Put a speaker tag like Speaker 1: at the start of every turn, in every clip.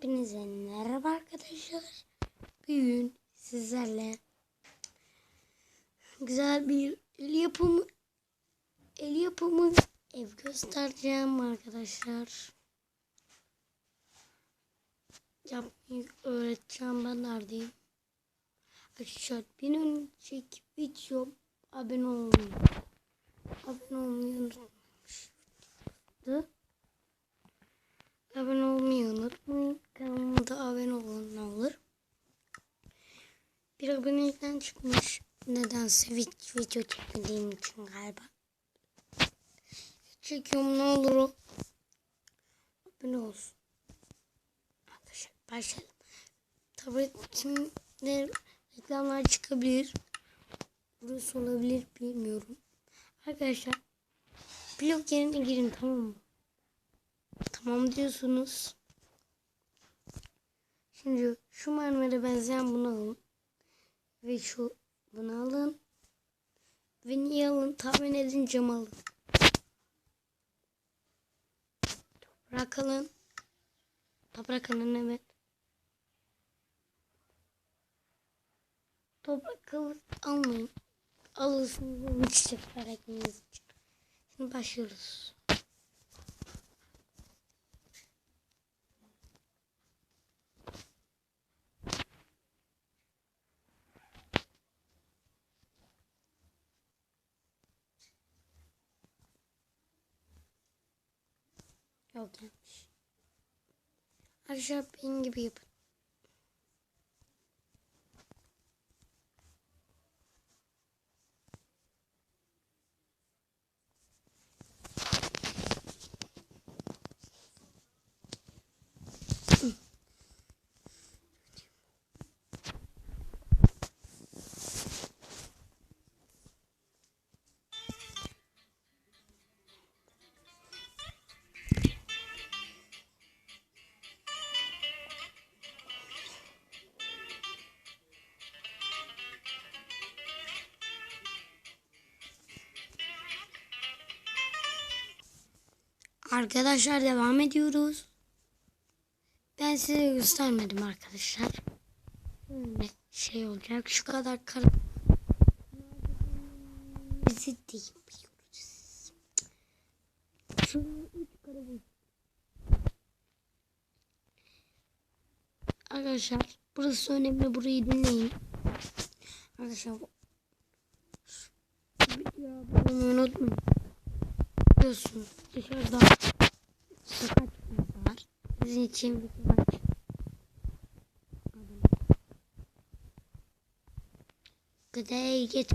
Speaker 1: Hepinize merhaba arkadaşlar. Bugün sizlerle güzel bir el yapımı el yapımı ev göstereceğim arkadaşlar. Yapmayı öğreteceğim ben neredeyim. Arkadaşlar bir önceki videom abone olmayı abone olmayı unutmuştu. Abone olmayı unutmayın. Kanalıma da abone ne olur. Bir abonelikten çıkmış. Nedense vid- video çekmediğim için galiba. Çekiyorum ne olur o. Abone olsun. Arkadaşlar başlayalım. Tabletimde reklamlar çıkabilir. Burası olabilir bilmiyorum. Arkadaşlar blog yerine girin tamam mı? Tamam diyorsunuz. Şimdi şu mermere benzeyen bunu alın. Ve şu bunu alın. Ve niye alın? Tahmin edin cam alın. Toprak alın. Toprak alın evet. Toprak alın. Almayın. Alırsınız onun çiçekler ekmeğiniz. Şimdi başlıyoruz. Yok gelmiş. Arkadaşlar benim gibi yapın. Arkadaşlar devam ediyoruz. Ben size göstermedim arkadaşlar. Böyle şey olacak. Şu kadar kar bizi de yapıyoruz. Şuraya üç kare boy- Arkadaşlar burası önemli. Burayı dinleyin. Arkadaşlar bunu unutmayın. Biliyorsunuz dışarıda sokak var. Sizin için bir sokak. Gıdaya git.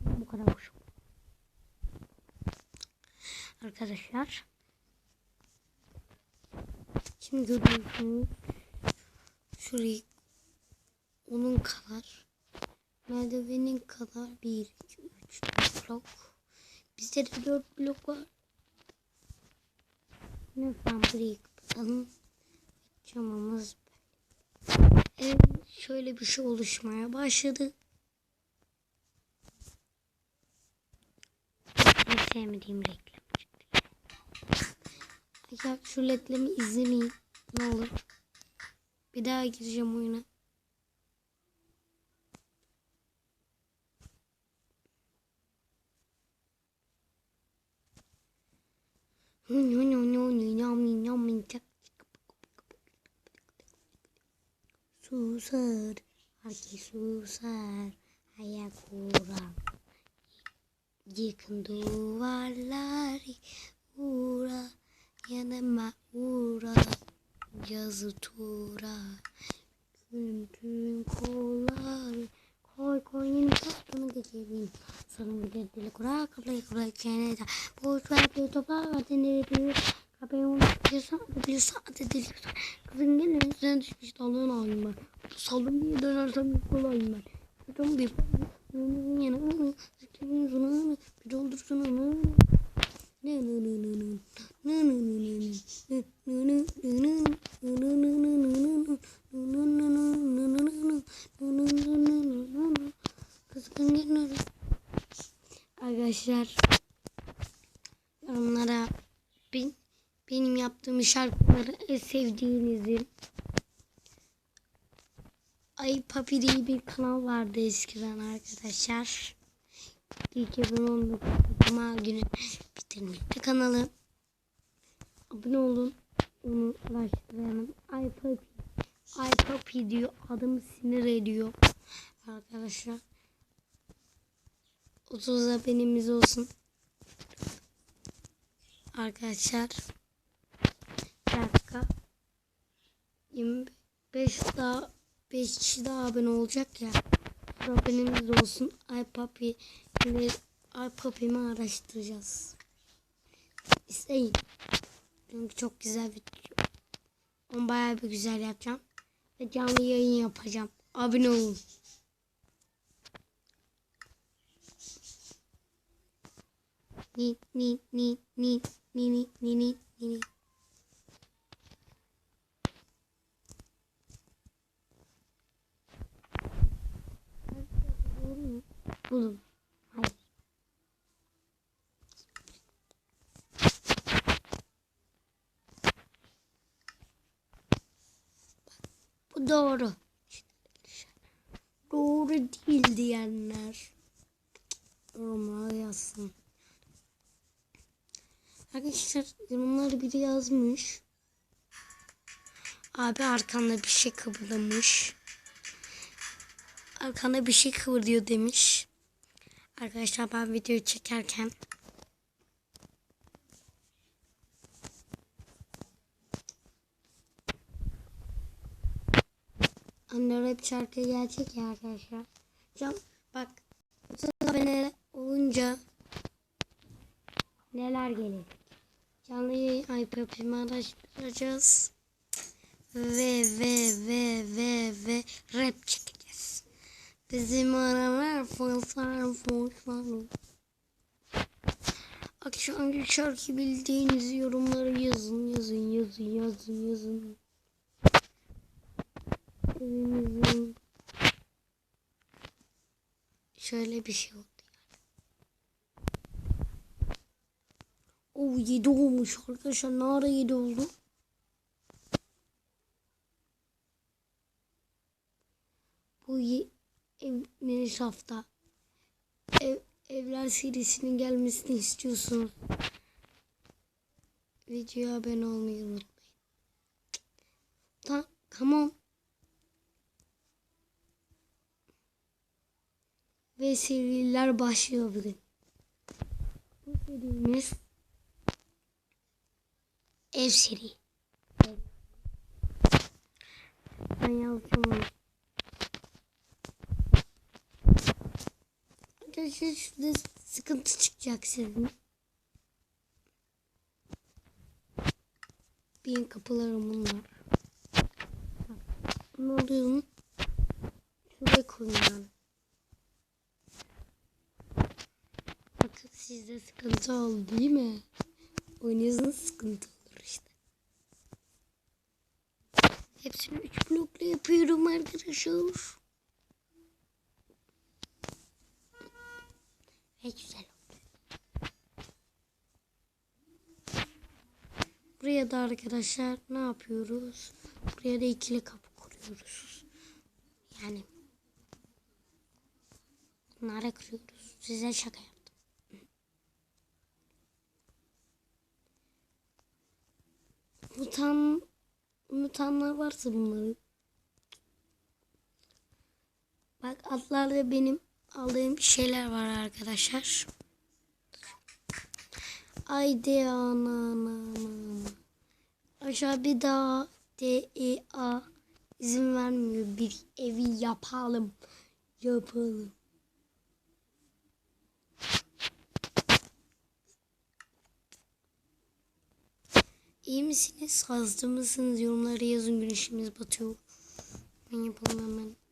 Speaker 1: Bu kadar hoş. Arkadaşlar. Şimdi görüyorsunuz. Şurayı onun kadar merdivenin kadar 1 2 3 4 blok Bizde de 4 blok var. Lütfen burayı kapatalım. Camımız böyle. Evet, şöyle bir şey oluşmaya başladı. En sevmediğim reklam. Ya şu reklamı izlemeyin. Ne olur. Bir daha gireceğim oyuna. Susar, herkes susar, ayak uğrar. Yıkın duvarlar, uğra, yanıma uğra, yazı tura. Yanına Zikimin uzunluğunu Bir doldursun onu Ne ne ne ne ne Ne ne ne ne ne Ne Arkadaşlar yorumlara benim yaptığım şarkıları sevdiğinizi Ay Papi diye bir kanal vardı eskiden arkadaşlar. 2019 Cuma günü bitirmişti kanalı. Abone olun. Onu araştıralım. Ay Papi. Ay Papi diyor. Adımı sinir ediyor. Arkadaşlar. 30 abonemiz olsun. Arkadaşlar. Bir dakika. 25 daha 5 kişi daha abone olacak ya. Abonemiz olsun. Ay Papi. Şimdi Ay Papi'mi araştıracağız. İsteyin. Çünkü çok güzel bir Onu bayağı bir güzel yapacağım. Ve canlı yayın yapacağım. Abone olun. Ni ni ni ni ni ni ni ni ni. Bulun. Hayır. Bu doğru. Doğru değil diyenler. Yorumlara yazsın. Arkadaşlar yorumları biri yazmış. Abi arkanda bir şey kıvırlamış. Arkanda bir şey kıvırıyor demiş. Arkadaşlar ben videoyu çekerken Anne rap şarkı gelecek ya arkadaşlar. Can bak 30 abone olunca neler gelir? Canlı yayın iPad'imi araştıracağız. Ve ve ve ve ve rap çekeceğiz. Bizim aralar fosar fosar. Akşam şarkı bildiğiniz yorumları yazın yazın yazın yazın yazın. Evimizin şöyle bir şey oldu yani. O 7 olmuş arkadaşlar. Ne ara 7 oldu? 15 hafta Ev, Evler serisinin gelmesini istiyorsunuz. Videoya abone olmayı unutmayın. Tamam. Come Ve seriler başlıyor bugün. Bu serimiz Ev seri. Ben yazacağım onu. Arkadaşlar şurada sıkıntı çıkacak sizin. Benim kapılarım bunlar. Bunu alıyorum. Şuraya koyuyorum. Bakın sizde sıkıntı oldu değil mi? Oyunuzun sıkıntı olur işte. Hepsini 3 blokla yapıyorum arkadaşlar. Ve güzel. Buraya da arkadaşlar ne yapıyoruz? Buraya da ikili kapı kuruyoruz. Yani bunlara kırıyoruz. Size şaka yaptım. Unutan, unutanlar varsa bunları. Bak altlarda benim aldığım şeyler var arkadaşlar. Haydi ana. Aşağı bir daha D E A izin vermiyor. Bir evi yapalım. Yapalım. İyi misiniz? Hasta mısınız? Yorumlara yazın. Güneşimiz batıyor. Ben yapalım hemen.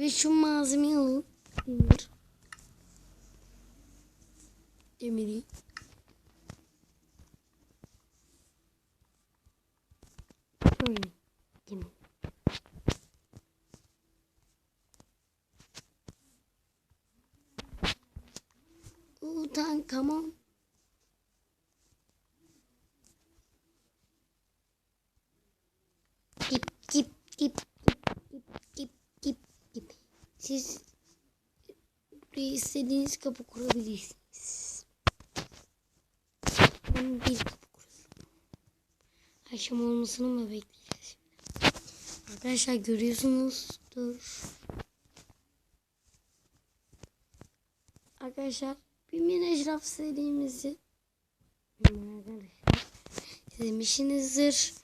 Speaker 1: Ve şu malzemeyi alın. Demir. Demiri. Şöyle. Demir. Utan tamam. Dip dip dip. Siz buraya istediğiniz kapı kurabilirsiniz. Ben bir kapı kuruyorum. Akşam olmasını mı bekleyeceğiz? Arkadaşlar görüyorsunuzdur. Arkadaşlar bir mini eşraf serimizi arkadaşlar izlemişsinizdir.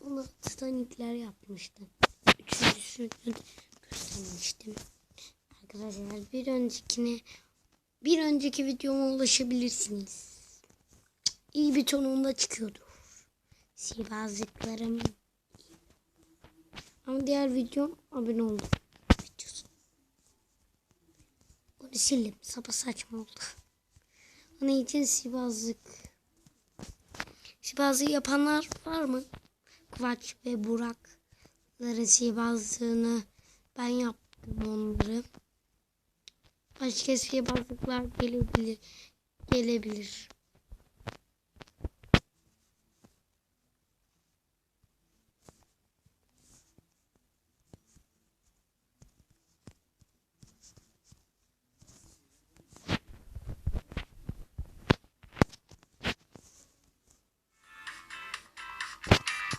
Speaker 1: Onu Titanic'ler yapmıştım. Üçüncüsünü göstermiştim. Arkadaşlar bir öncekine bir önceki videoma ulaşabilirsiniz. İyi bir tonunda çıkıyordur. Sihirbazlıklarım. Ama diğer videom abone oldum. Videosu. Onu sildim. Sapa saçma oldu. Onun için sihirbazlık. Sihirbazlığı yapanlar var mı? Kıvaç ve Burak'ların sihirbazlığını ben yaptım onları. Başka sihirbazlıklar gelebilir. Gelebilir.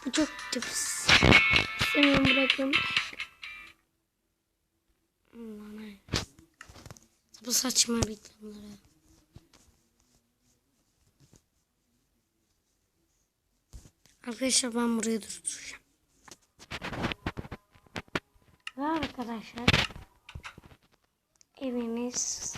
Speaker 1: Bu çok tüps. Hemen bırakın. Allah'ım. Bu saçma reklamları. Arkadaşlar ben burayı durduracağım. Ve arkadaşlar evimiz